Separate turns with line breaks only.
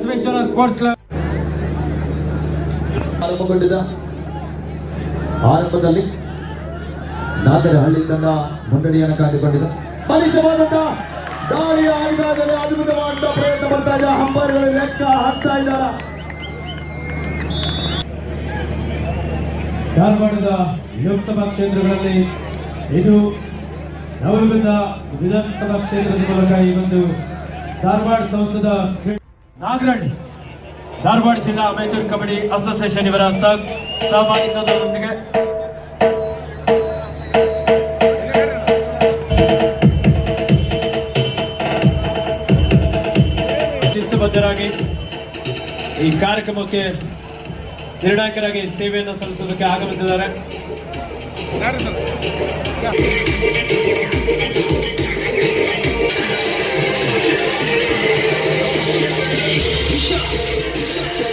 Sports club.
ಆರಂಭಗೊಂಡಿದ ಆರಂಭದಲ್ಲಿ ನಾಗರಹಳ್ಳಿ ತನ್ನ ಮುನ್ನಡೆಯನ್ನು ಕಾಯ್ದುಕೊಂಡಿದೆ. ಬಲಿಷ್ಠವಾದಂತ ದಾಳಿಯ ಆಯುಧದಲ್ಲಿ ಅದ್ಭುತವಾದ ಪ್ರಯತ್ನ ಬರ್ತಾ ಇದೆ. ಹಂಬರ್ಗಳು ಲೆಕ್ಕ ಹಾಕ್ತಾ ಇದ್ದಾರ.
ಧಾರವಾಡದ ಲೋಕಸಭಾ ಕ್ಷೇತ್ರಗಳಲ್ಲಿ ಇದು ನವಲಗುಂದ ವಿಧಾನಸಭಾ ಕ್ಷೇತ್ರದ ಮೂಲಕ ಈ ಒಂದು ಧಾರವಾಡ ಸಂಸದ ನಾಗರಹಳ್ಳಿ, ಧಾರವಾಡ ಜಿಲ್ಲಾ ಅಮೇಚೂರ್ ಕಬಡ್ಡಿ ಅಸೋಸಿಯೇಷನ್ ಇವರ ಸಹ ಸಹಭಾಗಿತ್ವದೊಂದಿಗೆ. ಶಿಸ್ತುಬದ್ಧರಾಗಿ ಈ ಕಾರ್ಯಕ್ರಮಕ್ಕೆ ನಿರ್ಣಾಯಕರಾಗಿ ಸೇವೆಯನ್ನು ಸಲ್ಲಿಸುವುದಕ್ಕೆ ಆಗಮಿಸಿದ್ದಾರೆ. Shut up.